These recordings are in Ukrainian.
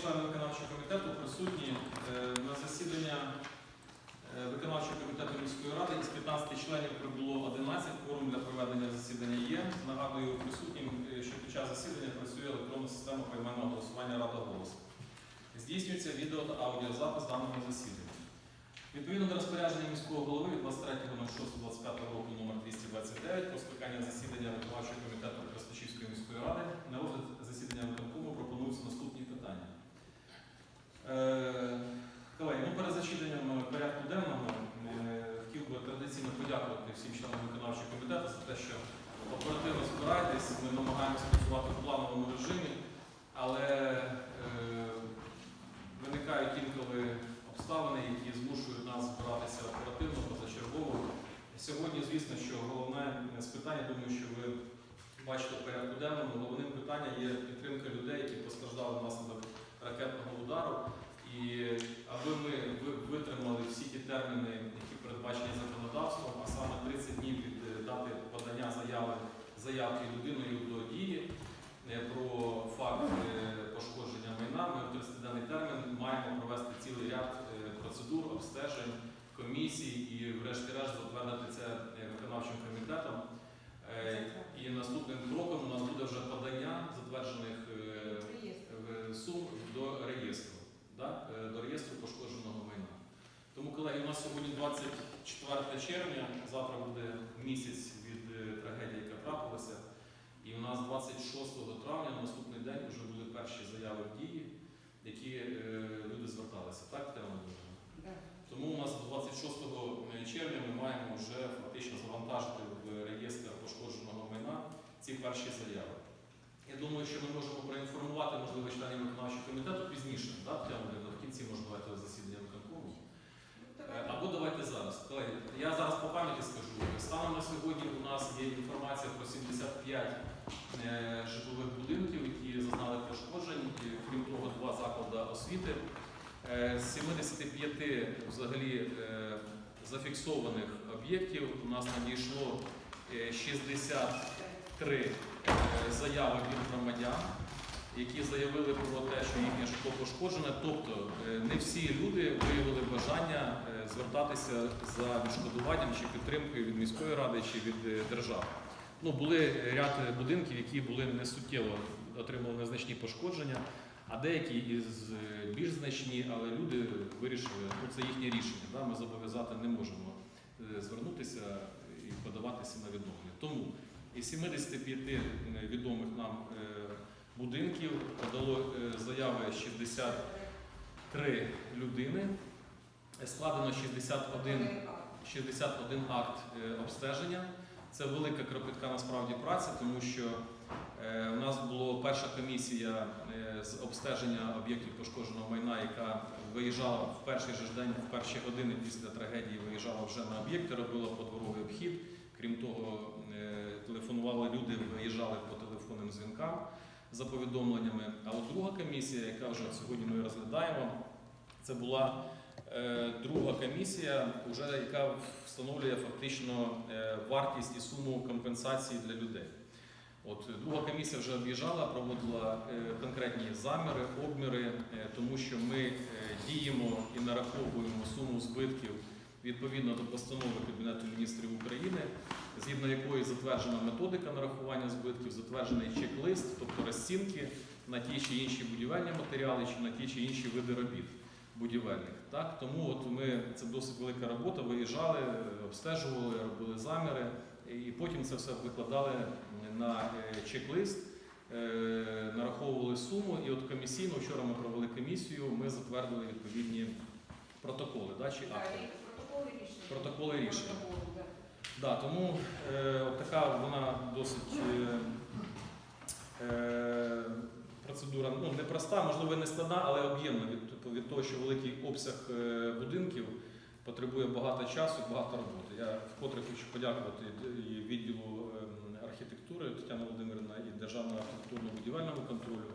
члени виконавчого комітету присутні е, на засідання е, виконавчого комітету міської ради із 15 членів прибуло 11. Форум для проведення засідання є. Нагадую присутнім, е, що під час засідання працює електронна система поіменного голосування Рада голос. Здійснюється відео та аудіозапис даного засідання. Відповідно до розпорядження міського голови від 23.06.25 року номер 229 про скликання засідання виконавчого комітету Красточівської міської ради на розгляд засідання виконкому пропонуються наступні питання. Е, Колеги, ну перед засіданням порядку денного е, хотів би традиційно подякувати всім членам виконавчого комітету за те, що оперативно збираєтесь. Ми намагаємося працювати в плановому режимі, але е, виникають інколи обставини, які змушують нас збиратися оперативно, позачергово. Сьогодні, звісно, що головне з питань, я думаю, що ви бачите в порядку денному, головним питанням є підтримка людей, які постраждали внаслідок ракетного удару. І аби ми витримали всі ті терміни, які передбачені законодавством, а саме 30 днів від е, дати подання заяви заявки людиною до дії е, про факт е, пошкодження майна, ми в 30-денний термін маємо провести цілий ряд процедур, обстежень, комісій і, врешті-решт, затвердити це виконавчим комітетом. І наступним кроком у нас буде вже подання затверджених сум до реєстру, да? е, до реєстру пошкодженого майна. Тому, колеги, у нас сьогодні 24 червня, завтра буде місяць від е, трагедії, яка трапилася. І у нас 26 травня, на наступний день, вже були перші заяви в дії, які е, люди зверталися. Так, Тетяна Володимирівна? Тому у нас 26 червня ми маємо вже фактично завантажити в реєстр пошкодженого майна ці перші заяви. Я думаю, що ми можемо проінформувати, можливо, членів виконавчого комітету пізніше, так, в кінці може давайте засідання виконкому. Е, або давайте зараз. Колеги, я зараз по пам'яті скажу. Станом на сьогодні у нас є інформація про 75 е, житлових будинків, які зазнали пошкоджень, крім того, два заклади освіти. Е, з 75 взагалі зафіксованих об'єктів у нас надійшло 60 три е, заяви від громадян, які заявили про те, що їхнє житло пошкоджене. Тобто е, не всі люди виявили бажання е, звертатися за відшкодуванням чи підтримкою від міської ради чи від держави. Ну, Були ряд будинків, які були несуттєво, отримали незначні пошкодження, а деякі із більш значні, але люди вирішили, ну це їхнє рішення. Да? Ми зобов'язати не можемо звернутися і подаватися на відновлення. Тому із 75 відомих нам е, будинків подало е, заяви 63 людини, Е, складено 61 61 акт е, обстеження. Це велика кропітка насправді праця, тому що е, у нас була перша комісія е, з обстеження об'єктів пошкодженого майна, яка виїжджала в перший же день, в перші години після трагедії, виїжджала вже на об'єкти, робила подворовий обхід. Крім того, е, телефонували люди, виїжджали по телефонним дзвінкам за повідомленнями. А от друга комісія, яка вже сьогодні ми розглядаємо, це була Е, Друга комісія, яка встановлює фактично е, вартість і суму компенсації для людей. От друга комісія вже об'їжджала, проводила конкретні заміри, обміри, тому що ми діємо і нараховуємо суму збитків відповідно до постанови Кабінету міністрів України, згідно якої затверджена методика нарахування збитків, затверджений чек-лист, тобто розцінки на ті чи інші будівельні матеріали, чи на ті чи інші види робіт будівельних. Так? Тому от ми, це досить велика робота, виїжджали, обстежували, робили заміри, і потім це все викладали на е, чек-лист, е, нараховували суму. І от комісійно, вчора ми провели комісію, ми затвердили відповідні протоколи да, чи акти. Протоколи рішення. Да. Тому е, от така вона досить е, е, процедура ну, непроста, можливо, не складна, але об'ємна від, від того, що великий обсяг е, будинків потребує багато часу, і багато роботи. Я вкотре хочу подякувати і відділу е, архітектури Тетяна Володимирівна і Державного архітектурно-будівельному контролю.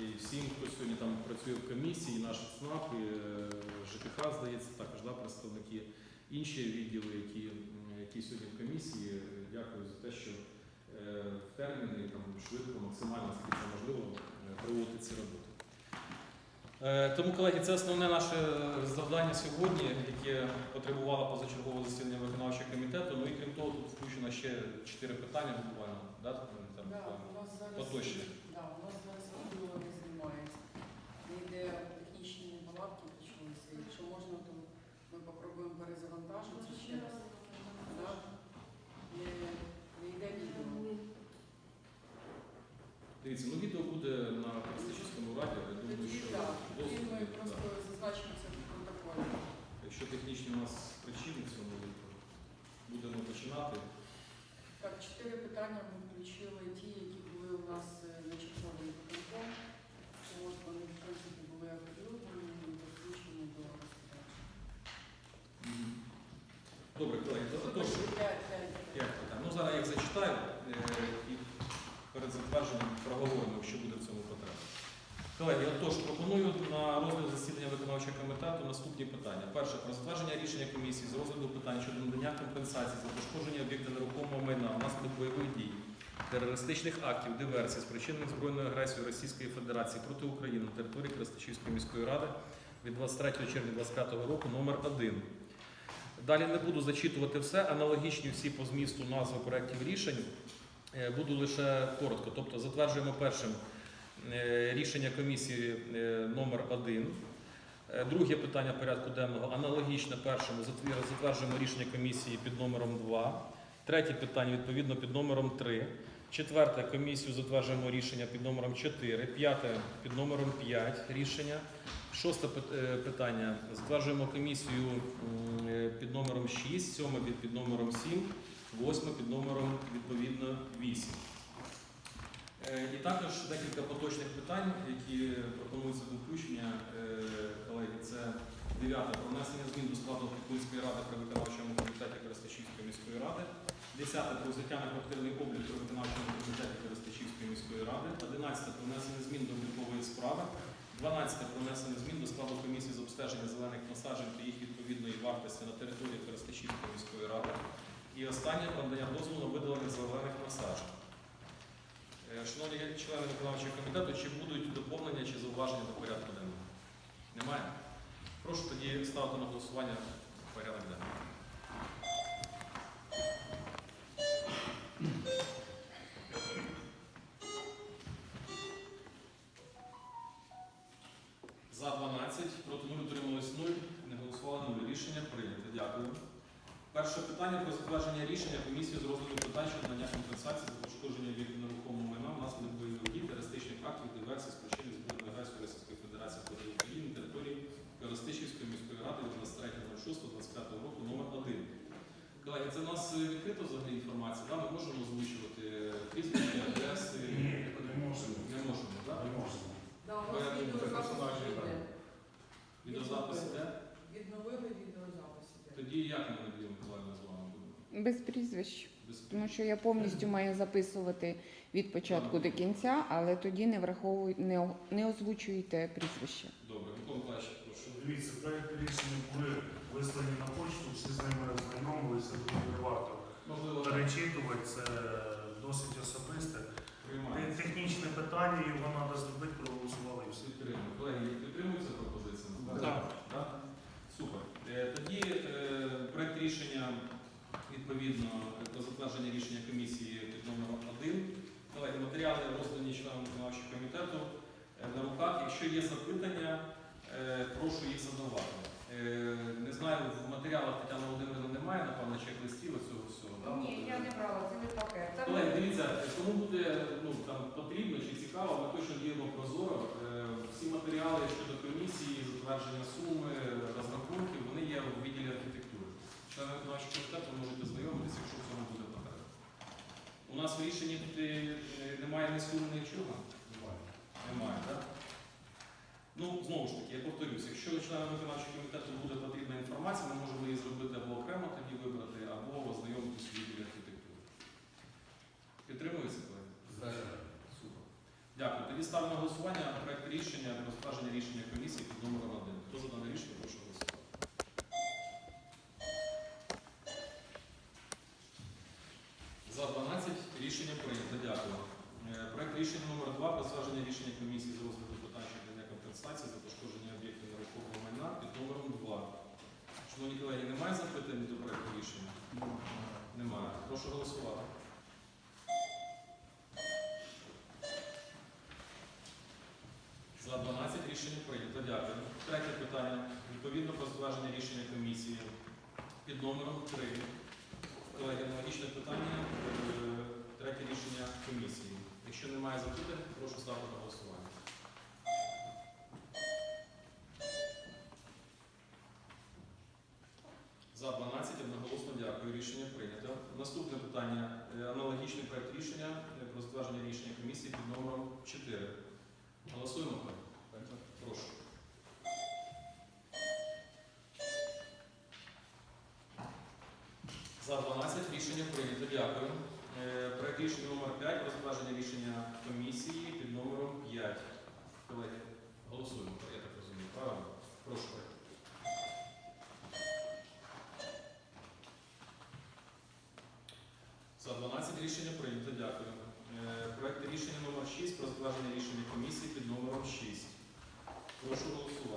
І всім, хто сьогодні там працює в комісії, наш ЦНАП, і е, ЖКХ, здається, також да, представники інші відділи, які, які сьогодні в комісії. Е, Дякую за те, що е, в терміни там, швидко, максимально, скільки це можливо, е, проводити ці роботи. Тому, колеги, це основне наше завдання сьогодні, яке потребувало позачергового засідання виконавчого комітету. Ну і крім того, тут включено ще чотири питання буквально. Да, Наталя Да, у нас зараз. Да, у нас зараз відео не знімається. Не йде технічні неполадки почалися. Якщо можна, то ми перезавантажити ще раз. Не, не йде відео. Дивіться, ну відео буде на Користичівському радіо. Я думаю, Тоді що так, тоді доступ ми є, просто да. зазначимо це в протоколі. Якщо технічні у нас причини в цьому відео, будемо починати. Так, чотири питання ми включили ті, які були у нас е, зачерповані виконком. От вони, в принципі, були оприлюднені і включені до розподачі. Добре, колеги, то тож. П'ять, п'ять. Як питання? Ну зачитаю е, і перед затвердженням проговоримо, що буде в цьому потреба. Колеги, отож, пропоную на розгляд засідання виконавчого комітету наступні питання. Перше, про затвердження рішення комісії з розгляду питань щодо надання компенсації за пошкодження об'єкта нерухомого майна внаслідок бойових дій, терористичних актів, диверсій, спричинених збройною агресією Російської Федерації проти України на території Крастичівської міської ради від 23 червня 2025 року номер 1 Далі не буду зачитувати все, аналогічні всі по змісту назви проєктів рішень. Е, Буду лише коротко. Тобто затверджуємо першим е, рішення комісії е, номер 1 Е, Друге питання порядку денного аналогічне першому. Затверджуємо рішення комісії під номером 2. Третє питання відповідно під номером 3. Четверте комісію затверджуємо рішення під номером 4. П'яте під номером 5 рішення. Шосте е, питання. Затверджуємо комісію е, під номером 6, сьоме під, під номером 7, восьме під номером відповідно 8. Е, І також декілька поточних питань, які пропонуються до включення, колеги. Це дев'яте про внесення змін до складу Опікунської ради при виконавчому комітеті Коростишівської міської ради. Десяте про взяття на квартирний облік при виконавчому комітеті Коростишівської міської ради. Одинадцяте про внесення змін до облікової справи. 12 про внесення змін до складу комісії з обстеження зелених насаджень та їх відповідної вартості на території Коростишівської міської ради. І останнє про надання дозволу на видалення зелених насаджень. Шановні члени виконавчого комітету, чи будуть доповнення чи зауваження до порядку денного? Немає? Прошу тоді ставити на голосування порядок денний. Затвердження рішення комісії з розгляду питань щодо надання компенсації за пошкодження об'єктів нерухомого майна внаслідок бойових дій, терористичних актів, диверсій, спричинених збройної агресії Російської Федерації проти України на території Коростишівської міської ради від 23.06.25 року номер 1. Колеги, це в нас е, відкрито взагалі інформація, да? ми можемо озвучувати прізвища, адреси? Ні, не можемо. Не можемо, так? Не можемо. Да, у нас відеозапис йде. Відеозапис іде? Відновили відеозапис іде. Тоді як ми Надія Миколаївна з вами будемо? Без прізвищ, тому що я повністю маю записувати від початку до кінця, але тоді не враховують, не, не озвучуєте прізвище. Добре, Микола Миколаївич, прошу. Дивіться, проєкти рішення були вислані на почту, всі з ними ознайомилися, тут не варто Можливо, перечитувати, це досить особисте. приймається. Технічне питання, його треба зробити, проголосували і все. Підтримую. Колеги, підтримуються пропозиція? Так. Так? Супер. Е, Тоді е, проект рішення відповідно про затвердження рішення комісії під номером 1. Колеги, матеріали роздані членам виконавчого комітету е, на руках. Якщо є запитання, е, прошу їх задавати. Е, Не знаю, в матеріалах Тетяна Володимирівна немає, напевно, чек-листів цього всього. Ні, я не брала, це не пакет. Колеги, дивіться, кому буде ну, там, потрібно чи цікаво, ми точно діємо прозоро. Всі матеріали щодо комісії, затвердження суми, розрахунків, вони є в відділі архітектури. Члени виконавчого комітету можете знайомитися, якщо в цьому буде потреба. У нас в рішенні тут е, немає ні суми, нічого? Немає, так? Ну, знову ж таки, я повторюсь, якщо членам виконавчого комітету буде потрібна інформація, ми можемо її зробити або окремо тоді вибрати, або ознайомитися в відділі архітектури. Підтримується, колеги? Супер. Дякую. Тоді ставлю на голосування проект рішення про рішення комісії під номером 1. Рішення прийнято. Дякую. Е, проект рішення номер 2 Присадження рішення комісії з розвитку питань щодо компенсації за пошкодження об'єктів нерухомого майна під номером 2. Шановні колеги, немає запитань до проекту рішення? Немає. Прошу голосувати. За 12 рішення прийнято. Дякую. Третє питання. Відповідно про зваження рішення комісії під номером 3. Колеги, аналогічне питання. Е, Третє рішення комісії. Якщо немає запитань, прошу ставити на голосування. За 12 одноголосно дякую. Рішення прийнято. Наступне питання. Е, Аналогічний проект рішення е, про затвердження рішення комісії під номером 4. Голосуємо. Прошу. Рішення номер 5 про рішення комісії під номером 5. Колеги, голосуємо. Я так розумію. Правильно? Прошу. За 12 рішення прийнято. Дякую. Е, Проект рішення номер 6 про затвердження рішення комісії під номером 6. Прошу голосувати.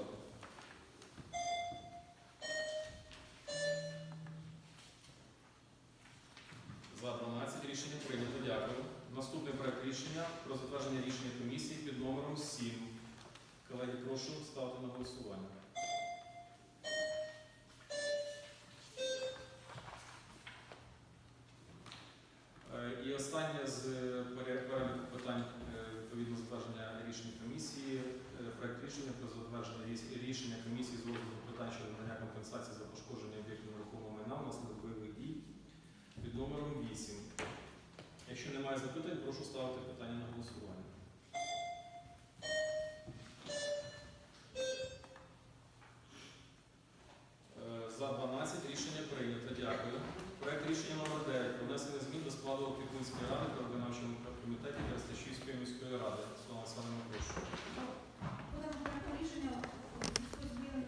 Під номером 8. Якщо немає запитань, прошу ставити питання на голосування. Е, За 12 рішення прийнято. Дякую. Проект рішення номер 9 про внесення змін до складу опікунської ради та виконавчому комітеті Берестичівської міської ради. Слава Олександровна, прошу. Будемо проектом рішення у зв'язку з змінами,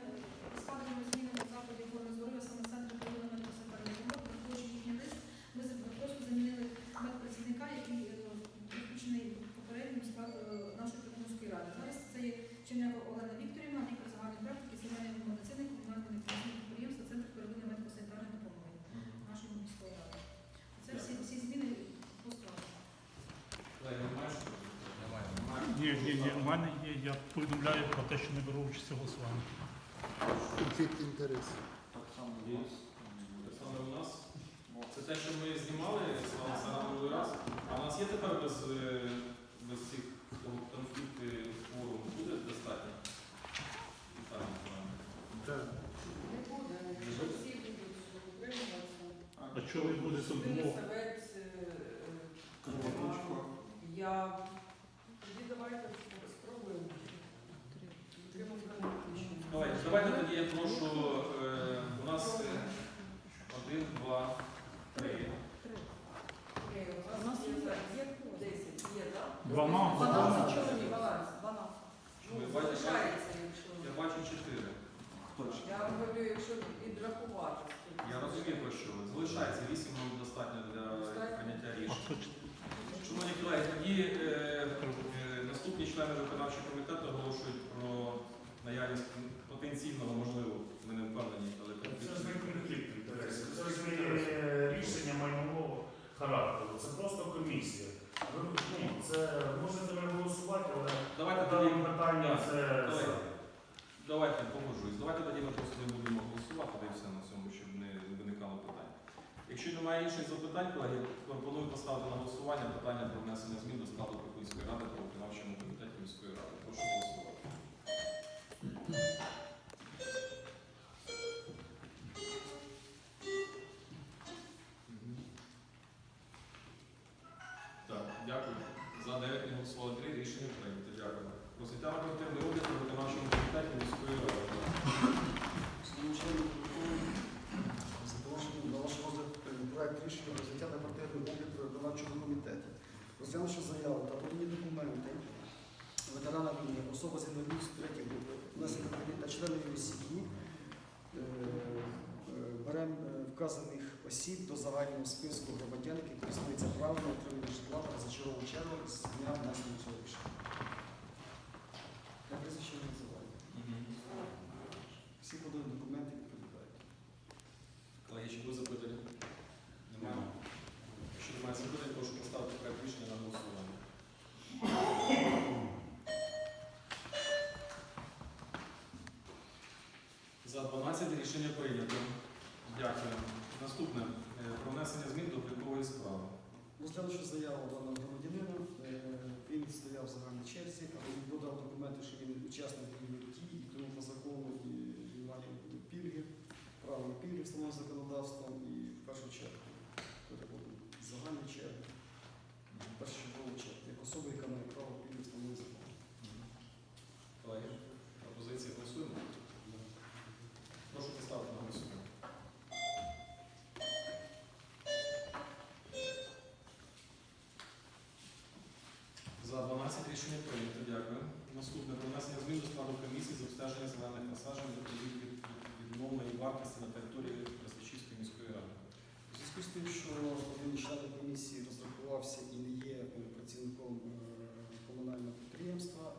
складеними змінами закладів охорони здоров'я саме центру первинної медико-санітарної допомоги, враховуючи їхній лист, ми з- просто замінили медпрацівника, який е, включений попереднім склад е, нашої Прикумської ради. Зараз це є Чернява Олена Вікторівна, лікар загальної практики, сімейної медицини, комунального медицинського підприємства, Центр первинної медико-санітарної допомоги нашої міської ради. Це всі, всі зміни по складу. Колеги, немає що? Немає. Ні, у мене є, я повідомляю про те, що не беру участь у голосуванні. Конфлікт інтересів. Є. Олександр, у нас це те, що ми знімали Олександровна, минулий раз. А у нас є тепер без, е, без цих конфлікти форум буде достатньо? Правильно. Так. Не буде, якщо всі будуть утримуватися. А чого ви будете двох? Савець, е, е, Я тоді давайте спробуємо. Утримати виключення. Давайте, давайте тоді я прошу, е, у нас е, один, два, три. Окей, у нас є є 10, є, Двома. 12 чоловік. 12. Ну, залишається, якщо. Я бачу чотири. Я говорю, якщо відрахувати. Я розумію про що ви. Залишається вісім, нам достатньо для прийняття ч- Шановні колеги, тоді е, е, наступні члени виконавчого комітету оголошують про наявність потенційного, можливо, ми не впевнені, але Це ж не конфлікт інтересів. Це ж не рішення майнового характеру. Це просто комісія. Ну, це голосувати, але Давайте тоді дане питання це давайте. Давайте погоджуюсь. Давайте тоді ми просто не будемо голосувати, все на цьому, щоб не виникало питань. Якщо немає інших запитань, колеги, пропоную поставити на голосування питання про внесення змін до складу Прикульської ради та виконавчому комітеті міської ради. Прошу голосувати. Квартирний огляд при виконавчому комітеті. Розглянувши заяву та подані документи ветерана війни, особа з інвалідністю третьої групи, внесення на членів його сім'ї, е, е, беремо е, вказаних осіб до загального списку громадян, які користуються правом отримання житла та зачарову чергу з дня внесення цього рішення. Я прізвище не називаю. Всі подані документи відповідають немає заходить, прошу поставити проект рішення на голосування. За 12 рішення прийнято. Дякую. Наступне е, про внесення змін до облікової справи. Розглянувши заяву даного громадянина, е, він стояв в загальній черзі, але він подав документи, що він учасник бойових дій, і тому по закону він має пільги, право на пільги встановлено законодавством і в першу чергу переводимо з загальної черги, в першочергову чергу, як особа, яка має право пільги встановлені законом. Колеги, пропозиції голосуємо. Прошу поставити на голосування. За 12 рішення прийнято. Дякую. Наступне внесення змін до складу комісії з обстеження зелених насаджень до від відмовної вартості на території Красичівської міської ради. У зв'язку з тим, що комісії розрахувався і не є е, працівником е, комунального підприємства,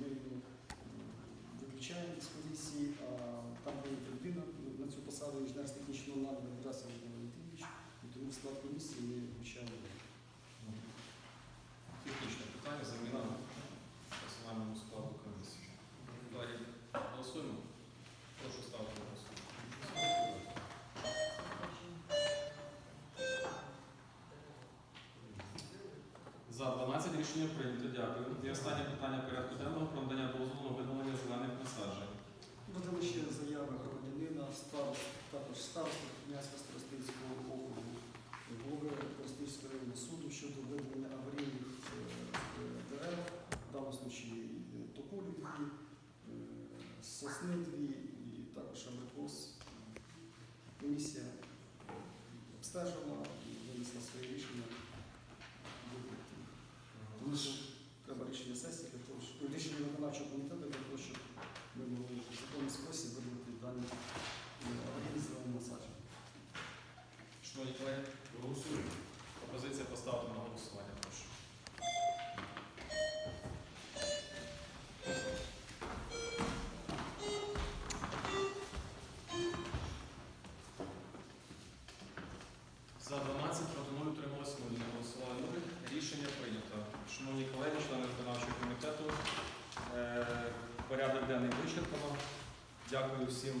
ми його е, виключаємо з комісії, а там буде людина на цю посаду інженер-технічного нагляду Грасів Валентинович, і тому склад комісії ми включаємо. За 12 рішення прийнято. Дякую. І останнє питання порядку денного про надання дозволу на видалення зелених насаджень. Надали ще заяви громадянина, старост, також староста Князька Старостинського округу, голови Старостинського районного суду щодо видалення аварійних е, дерев, в даному случаї е, тополі дві, е, сосни дві і також абрикос. Комісія обстежила і винесла своє рішення. Дякую всім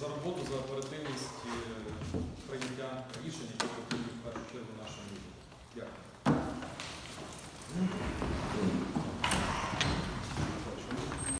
за роботу, за оперативність